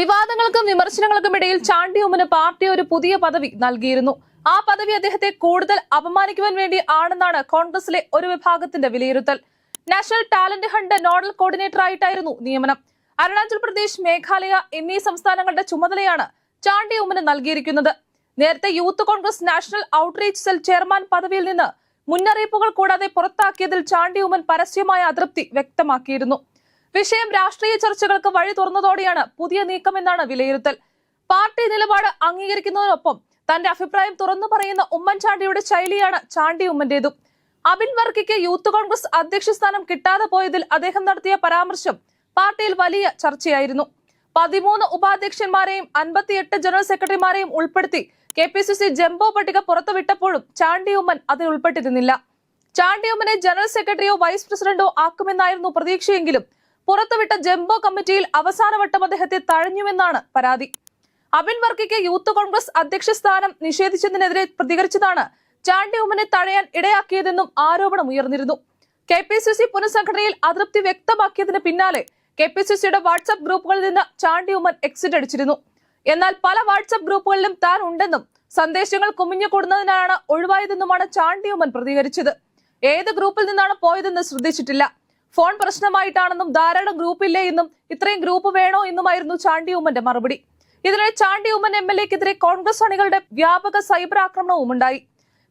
വിവാദങ്ങൾക്കും വിമർശനങ്ങൾക്കും ഇടയിൽ ചാണ്ടിയോമിന് പാർട്ടി ഒരു പുതിയ പദവി നൽകിയിരുന്നു. ആ പദവി അദ്ദേഹത്തെ കൂടുതൽ അപമാനിക്കുവാൻ വേണ്ടി ആണെന്നാണ് കോൺഗ്രസിലെ ഒരു വിഭാഗത്തിന്റെ വിലയിരുത്തൽ. National talent hunt nodal coordinator ആയിട്ടായിരുന്നു നിയമനം. അരുണാചൽ പ്രദേശ് മേഘാലയ എന്നീ സംസ്ഥാനങ്ങളുടെ ചുമതലയാണ് ചാണ്ടി നൽകിയിരിക്കുന്നത്. നേരത്തെ youth Congress national outreach cell chairman പദവിയിൽ നിന്ന് മുന്നറിയിപ്പുകൾ കൂടാതെ പുറത്താക്കിയതിൽ ചാണ്ടി ഉമ്മൻ പരസ്യമായ അതൃപ്തി വ്യക്തമാക്കിയിരുന്നു. വിഷയം രാഷ്ട്രീയ ചർച്ചകൾക്ക് വഴി തുറന്നതോടെയാണ് പുതിയ നീക്കമെന്നാണ് വിലയിരുത്തൽ. പാർട്ടി നിലപാട് അംഗീകരിക്കുന്നതിനൊപ്പം തന്റെ അഭിപ്രായം തുറന്നു പറയുന്ന ഉമ്മൻചാണ്ടിയുടെ ശൈലിയാണ് ചാണ്ടി ഉമ്മന്റേതും അബിൻ വർക്കിക്ക് യൂത്ത് കോൺഗ്രസ് അധ്യക്ഷ സ്ഥാനം കിട്ടാതെ പോയതിൽ അദ്ദേഹം നടത്തിയ പരാമർശം പാർട്ടിയിൽ വലിയ ചർച്ചയായിരുന്നു. പതിമൂന്ന് ഉപാധ്യക്ഷന്മാരെയും അൻപത്തിയെട്ട് ജനറൽ സെക്രട്ടറിമാരെയും ഉൾപ്പെടുത്തി K P C C jumbo പട്ടിക പുറത്തുവിട്ടപ്പോഴും ചാണ്ടി ഉമ്മൻ അതിൽ ഉൾപ്പെട്ടിരുന്നില്ല. ചാണ്ടി ഉമ്മനെ ജനറൽ സെക്രട്ടറിയോ വൈസ് പ്രസിഡന്റോ ആക്കുമെന്നായിരുന്നു പ്രതീക്ഷയെങ്കിലും പുറത്തുവിട്ട ജംബോ കമ്മിറ്റിയിൽ അവസാനവട്ടം അദ്ദേഹത്തെ തഴഞ്ഞുവെന്നാണ് പരാതി. അബിൻ വർക്കിക്ക് യൂത്ത് കോൺഗ്രസ് അധ്യക്ഷ സ്ഥാനം നിഷേധിച്ചതിനെതിരെ പ്രതികരിച്ചതാണ് ചാണ്ടി ഉമ്മനെ തഴയാൻ ഇടയാക്കിയതെന്നും ആരോപണം ഉയർന്നിരുന്നു. കെ പി സി സി പുനഃസംഘടനയിൽ അതൃപ്തി വ്യക്തമാക്കിയതിന് പിന്നാലെ കെ പി സി സിയുടെ വാട്സ്ആപ്പ് ഗ്രൂപ്പുകളിൽ നിന്ന് ചാണ്ടി ഉമ്മൻ എക്സിറ്റ് അടിച്ചിരുന്നു. എന്നാൽ പല വാട്സ്ആപ്പ് ഗ്രൂപ്പുകളിലും താൻ ഉണ്ടെന്നും സന്ദേശങ്ങൾ കുമിഞ്ഞു കൂടുന്നതിനാണ് ഒഴിവായതെന്നുമാണ് ചാണ്ടി ഉമ്മൻ പ്രതികരിച്ചത്. ഏത് ഗ്രൂപ്പിൽ നിന്നാണ് പോയതെന്ന് ശ്രദ്ധിച്ചിട്ടില്ല. ഫോൺ പ്രശ്നമായിട്ടാണെന്നും ധാരാളം ഗ്രൂപ്പില്ലേ എന്നും ഇത്രയും ഗ്രൂപ്പ് വേണോ എന്നുമായിരുന്നു ചാണ്ടി ഉമ്മന്റെ മറുപടി. ഇതിനിടെ ചാണ്ടി ഉമ്മൻ എം എൽ എക്കെതിരെ കോൺഗ്രസ് അണികളുടെ വ്യാപക സൈബർ ആക്രമണവും ഉണ്ടായി.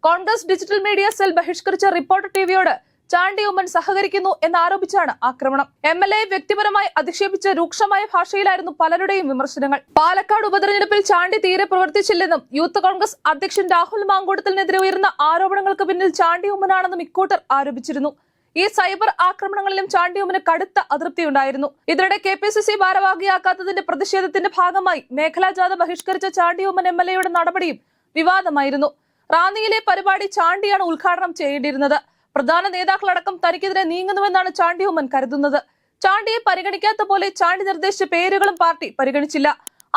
കോൺഗ്രസ് ഡിജിറ്റൽ മീഡിയ സെൽ ബഹിഷ്കരിച്ച റിപ്പോർട്ടർ ടിവിയോട് ചാണ്ടി ഉമ്മൻ സഹകരിക്കുന്നു എന്നാരോപിച്ചാണ് ആക്രമണം. എം എൽ എ വ്യക്തിപരമായി അധിക്ഷേപിച്ച രൂക്ഷമായ ഭാഷയിലായിരുന്നു പലരുടെയും വിമർശനങ്ങൾ. പാലക്കാട് ഉപതെരഞ്ഞെടുപ്പിൽ ചാണ്ടി തീരെ പ്രവർത്തിച്ചില്ലെന്നും യൂത്ത് കോൺഗ്രസ് അധ്യക്ഷൻ രാഹുൽ മാങ്കൂട്ടത്തിനെതിരെ ഉയർന്ന ആരോപണങ്ങൾക്ക് പിന്നിൽ ചാണ്ടി ഉമ്മനാണെന്നും ഇക്കൂട്ടർ ആരോപിച്ചിരുന്നു. ഈ സൈബർ ആക്രമണങ്ങളിലും ചാണ്ടിയോമിന് കടുത്ത അതൃപ്തിയുണ്ടായിരുന്നു ഇതിനിടെ കെ പി സി സി ഭാരവാഹിയാക്കാത്തതിന്റെ പ്രതിഷേധത്തിന്റെ ഭാഗമായി മേഖലാ ജാഥ ബഹിഷ്കരിച്ച ചാണ്ടിയോമൻ എം എൽ എയുടെ നടപടിയും വിവാദമായിരുന്നു. റാന്നിയിലെ പരിപാടി ചാണ്ടിയാണ് ഉദ്ഘാടനം ചെയ്യേണ്ടിയിരുന്നത്. പ്രധാന നേതാക്കളടക്കം തനിക്കെതിരെ നീങ്ങുന്നുവെന്നാണ് ചാണ്ടിയോമൻ കരുതുന്നത്. ചാണ്ടിയെ പരിഗണിക്കാത്ത പോലെ ചാണ്ടി നിർദ്ദേശിച്ച പേരുകളും പാർട്ടി പരിഗണിച്ചില്ല.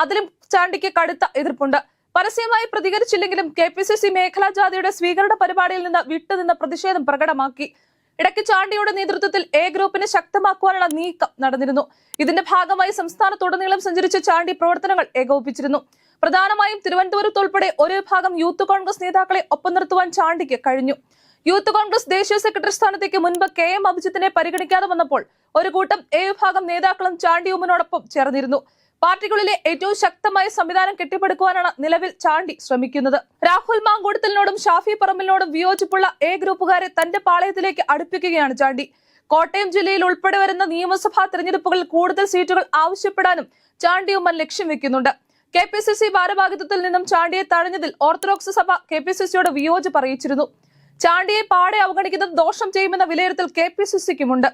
അതിലും ചാണ്ടിക്ക് കടുത്ത എതിർപ്പുണ്ട്. പരസ്യമായി പ്രതികരിച്ചില്ലെങ്കിലും കെ പി സി സി മേഖലാ ജാഥയുടെ സ്വീകരണ പരിപാടിയിൽ നിന്ന് വിട്ടുനിന്ന പ്രതിഷേധം പ്രകടമാക്കി. ഇടയ്ക്ക് ചാണ്ടിയുടെ നേതൃത്വത്തിൽ എ ഗ്രൂപ്പിനെ ശക്തമാക്കുവാനുള്ള നീക്കം നടന്നിരുന്നു. ഇതിന്റെ ഭാഗമായി സംസ്ഥാനത്തുടനീളം സഞ്ചരിച്ച ചാണ്ടി പ്രവർത്തനങ്ങൾ ഏകോപിപ്പിച്ചിരുന്നു. പ്രധാനമായും തിരുവനന്തപുരത്ത് ഉൾപ്പെടെ ഒരു വിഭാഗം യൂത്ത് കോൺഗ്രസ് നേതാക്കളെ ഒപ്പം നിർത്തുവാൻ ചാണ്ടിക്ക് കഴിഞ്ഞു. യൂത്ത് കോൺഗ്രസ് ദേശീയ സെക്രട്ടറി സ്ഥാനത്തേക്ക് മുൻപ് കെ എം അഭിജിത്തിനെ പരിഗണിക്കാതെ വന്നപ്പോൾ ഒരു കൂട്ടം എ വിഭാഗം നേതാക്കളും ചാണ്ടി ഉമ്മനോടൊപ്പം ചേർന്നിരുന്നു. പാർട്ടികളിലെ ഏറ്റവും ശക്തമായ സംവിധാനം കെട്ടിപ്പടുക്കുവാനാണ് നിലവിൽ ചാണ്ടി ശ്രമിക്കുന്നത്. രാഹുൽ മാങ്കൂടത്തിലിനോടും ഷാഫി പറമ്പിലിനോടും വിയോജിപ്പുള്ള എ ഗ്രൂപ്പുകാരെ തന്റെ പാളയത്തിലേക്ക് അടുപ്പിക്കുകയാണ് ചാണ്ടി. കോട്ടയം ജില്ലയിൽ ഉൾപ്പെടെ വരുന്ന നിയമസഭാ തെരഞ്ഞെടുപ്പുകളിൽ കൂടുതൽ സീറ്റുകൾ ആവശ്യപ്പെടാനും ചാണ്ടി ഉമ്മൻ ലക്ഷ്യം വെക്കുന്നുണ്ട്. കെ പി സി സി ഭാരവാഹിത്വത്തിൽ നിന്നും ചാണ്ടിയെ തഴഞ്ഞതിൽ ഓർത്തഡോക്സ് സഭ കെ പി സി സിയോട് വിയോജിപ്പ് അറിയിച്ചിരുന്നു ചാണ്ടിയെ പാടെ അവഗണിക്കുന്നത് ദോഷം ചെയ്യുമെന്ന വിലയിരുത്തൽ കെ പി സി സിക്കുമുണ്ട്.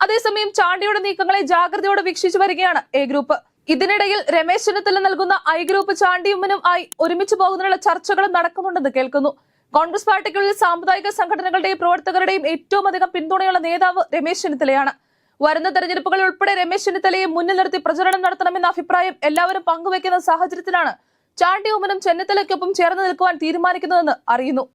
അതേസമയം ചാണ്ടിയുടെ നീക്കങ്ങളെ ജാഗ്രതയോടെ വീക്ഷിച്ചു വരികയാണ് എ ഗ്രൂപ്പ്. ഇതിനിടയിൽ രമേശ് ചെന്നിത്തല നൽകുന്ന ഐ ഗ്രൂപ്പ് ചാണ്ടിയുമ്മനും ആയി ഒരുമിച്ച് പോകുന്നതിനുള്ള ചർച്ചകളും നടക്കുന്നുണ്ടെന്ന് കേൾക്കുന്നു. കോൺഗ്രസ് പാർട്ടിക്കുള്ളിൽ സാമുദായിക സംഘടനകളുടെയും പ്രവർത്തകരുടെയും ഏറ്റവും അധികം പിന്തുണയുള്ള നേതാവ് രമേശ് ചെന്നിത്തലയാണ്. വരുന്ന തെരഞ്ഞെടുപ്പുകളിൽ ഉൾപ്പെടെ രമേശ് ചെന്നിത്തലയെ മുന്നിൽ നിർത്തി പ്രചരണം നടത്തണമെന്ന അഭിപ്രായം എല്ലാവരും പങ്കുവെക്കുന്ന സാഹചര്യത്തിലാണ് ചാണ്ടി ഉമ്മനും ചെന്നിത്തലയ്ക്കൊപ്പം ചേർന്ന് നിൽക്കുവാൻ തീരുമാനിക്കുന്നതെന്ന് അറിയുന്നു.